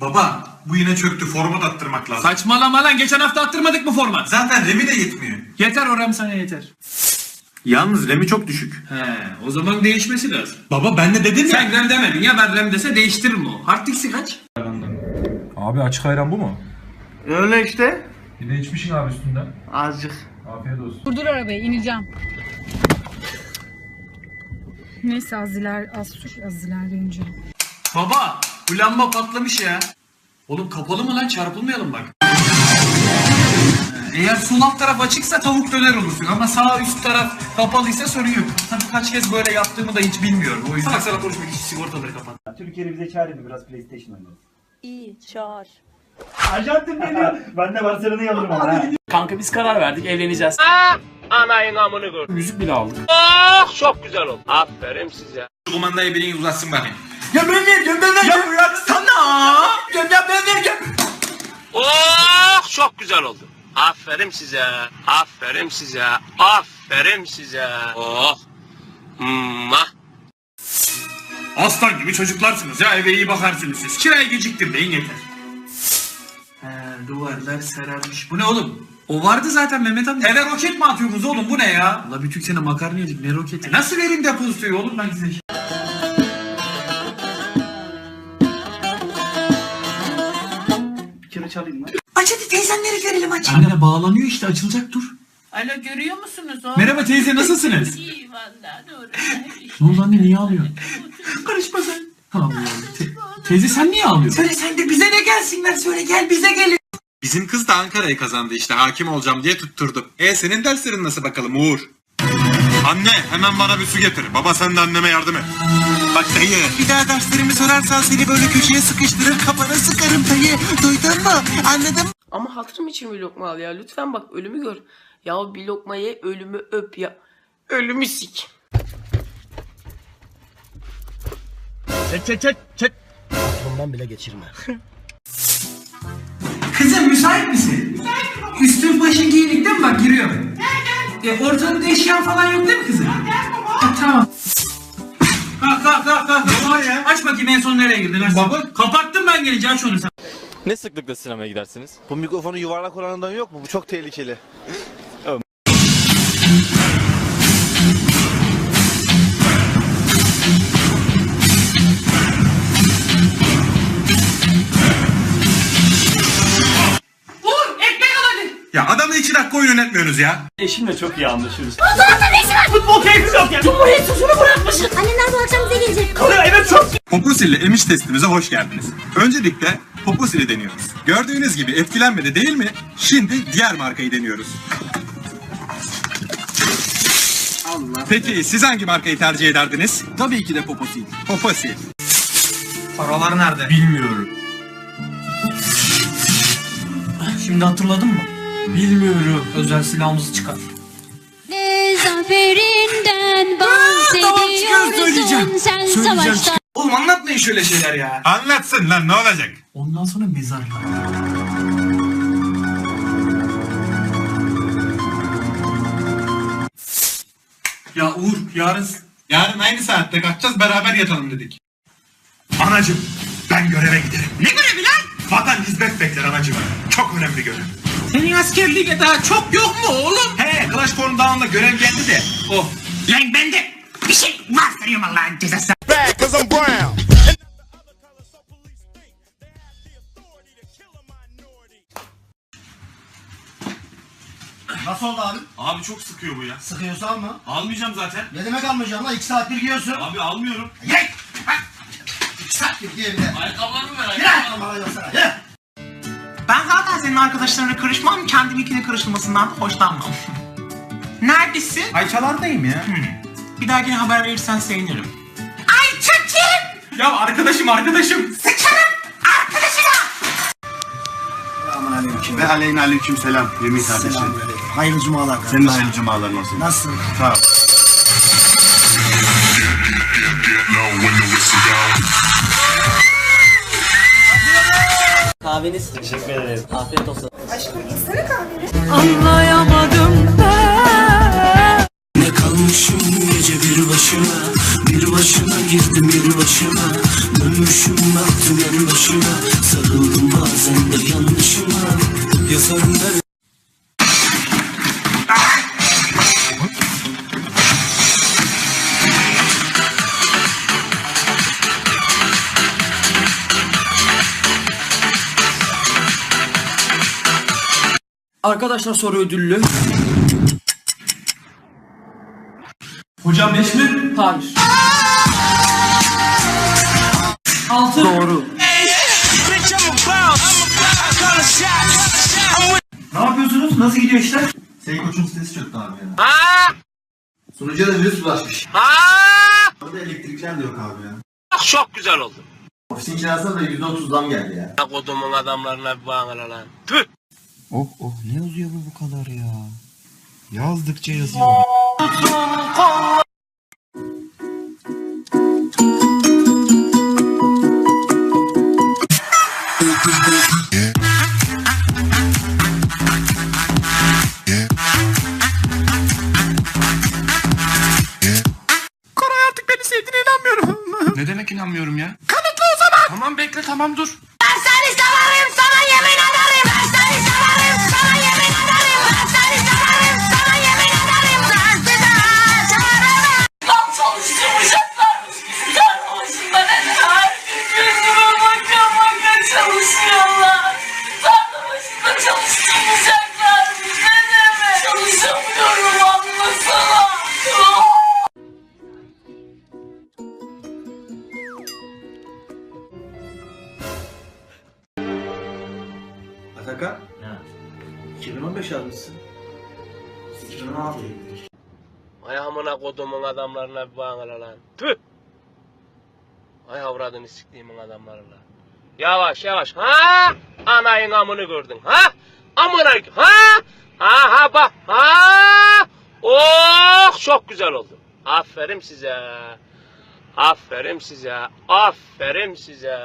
Baba bu yine çöktü format attırmak lazım. Saçmalama lan geçen hafta attırmadık mı format? Zaten Remi de yetmiyor. Yeter oram sana yeter. Yalnız Remi çok düşük. He o zaman değişmesi lazım. Baba ben de dedim ya. Sen RAM demedin ya ben RAM dese değiştiririm o. Hard disk'i kaç? Abi açık ayran bu mu? Öyle işte. Bir de içmişsin abi üstünden. Azıcık. Afiyet olsun. Durdur arabayı ineceğim. Neyse aziler az sür aziler döneceğim. Baba bu lamba patlamış ya. Oğlum kapalı mı lan çarpılmayalım bak. Eğer sol alt taraf açıksa tavuk döner olursun ama sağ üst taraf kapalıysa sorun yok. Tabii kaç kez böyle yaptığımı da hiç bilmiyorum. O yüzden sana konuşmak için sigortaları kapat. Türkiye'de bize çağırın biraz PlayStation oynarız. İyi çağır. Arjantin geliyor. ben de Barcelona'yı alırım ama. ha. Kanka biz karar verdik evleneceğiz. Anayın amını gör. Müzik bile aldık. Ah çok güzel oldu. Aferin size. Şu kumandayı biriniz uzatsın bakayım. Ya ben vereceğim ben vereceğim. Ya bıraksana. Ya, ya ben vereceğim. Oh çok güzel oldu. Aferin size. Aferin size. Aferin size. Oh. Mwah. Aslan gibi çocuklarsınız ya eve iyi bakarsınız siz. Kirayı geciktirmeyin yeter. He duvarlar sararmış. Bu ne oğlum? O vardı zaten Mehmet amca. Eve roket mi atıyorsunuz oğlum bu ne ya? La bir Türk sene makarna yedik ne roketi? Nasıl vereyim depozitoyu oğlum ben size? Kere çalayım lan. Aç hadi teyzenleri verelim aç. Anne bağlanıyor işte açılacak dur. Alo görüyor musunuz o? Merhaba teyze nasılsınız? İyi valla doğru. ne oldu anne niye ağlıyorsun? Karışma sen. Te- teyze sen niye ağlıyorsun? Söyle sen de bize de gelsinler söyle gel bize gelin. Bizim kız da Ankara'yı kazandı işte hakim olacağım diye tutturdu. E senin derslerin nasıl bakalım Uğur? Anne hemen bana bir su getir. Baba sen de anneme yardım et. Bak dayı bir daha derslerimi sorarsan seni böyle köşeye sıkıştırır kafana sıkarım dayı. Duydun mu? Anladın mı? Ama hatırım için bir lokma al ya. Lütfen bak ölümü gör. Ya bir lokma ye ölümü öp ya. Ölümü sik. Kızım müsait misin? E, ortalıkta eşyan falan yok değil mi kızım? Ha, tamam. Kalk kalk kalk kalk. Ne var ya? Aç bakayım en son nereye girdin? Aç. Baba. Kapattım ben gelince aç onu sen. Ne sıklıkla sinemaya gidersiniz? Bu mikrofonu yuvarlak olanından yok mu? Bu çok tehlikeli. Ya adamla iki dakika oyun yönetmiyorsunuz ya. Eşimle çok iyi anlaşıyoruz. Annemler bu akşam bize gelecek. Poposil ile emiş testimize hoş geldiniz. Öncelikle Poposil'i deniyoruz. Gördüğünüz gibi etkilenmedi değil mi? Şimdi diğer markayı deniyoruz. Allah. Peki siz hangi markayı tercih ederdiniz? Tabii ki de poposil. Poposil. Paralar nerede? Bilmiyorum. Şimdi hatırladın mı? Bilmiyorum. Özel silahımızı çıkar. Ne zaferinden bahsediyorsun sen savaşta. Oğlum anlatmayın şöyle şeyler ya. Anlatsın lan ne olacak? Ondan sonra mezarlar. Ya Uğur yarın... Yarın aynı saatte kalkacağız beraber yatalım dedik. Anacım ben göreve giderim. Ne görevi lan? Vatan hizmet bekler anacım. Çok önemli görev. Senin askerliğe daha çok yok mu oğlum? He Clash Corn Down'da görev geldi de. Oh. Lan bende bir şey vardır Allah'ın cezası. Nasıl oldu abi? Abi çok sıkıyor bu ya. Sıkıyorsa alma. Almayacağım zaten. Ne demek almayacağım lan? 2 saattir giyiyorsun. Abi almıyorum. Ye! İki saattir giy evine. Ayakkabılarımı ver. Yine! Bana yoksa. Yine! Zaten senin arkadaşlarına karışmam, kendiminkine karışılmasından hoşlanmam. Neredesin? Ayçalardayım ya. Bir dahakine haber verirsen sevinirim. Ay çekim! Ya arkadaşım arkadaşım. Sıçarım arkadaşına! Aman aleyküm. Ve aleyhine aleyküm selam Yemin kardeşim. Selamünaleyküm. Hayırlı cumalar kardeşim. Senin de hayırlı cumaların olsun. Nasılsın? Sağ ol. Kahveniz. Teşekkür ederim. Afiyet olsun. Anlayamadım ben. Ne kalmışım gece bir başıma Bir başıma girdim bir başıma Dön Durmuşum baktım en başına Sarıldım bazen de yanlışıma Yazarım der Arkadaşlar soru ödüllü. Hocam 5 mi? Hayır. 6 doğru. Ne yapıyorsunuz? Nasıl gidiyor işler? Senin koçun sitesi çöktü abi ya. Sunucuya da virüs bulaşmış. Ha? Orada elektrikler de yok abi ya. Çok güzel oldu. Ofisin kirasına da %30 zam geldi ya. Kodumun adamlarına bir bağına lan. Tüh. Oh oh ne yazıyor bu bu kadar ya Yazdıkça yazıyor Koray artık beni sevdiğine inanmıyorum. Ne demek inanmıyorum ya Kanıtla o zaman. Tamam bekle tamam dur. Atakan? Ya. 2015 yazmışsın. 2016 Ay amına kodumun adamlarına bir bağına lan. Tüh. Ay avradını siktiğimin adamları lan. Yavaş yavaş. Ha? Anayın amını gördün. Ha? Amına ha? Ha ha bak. Ha? Oh çok güzel oldu. Aferin size. Aferin size. Aferin size.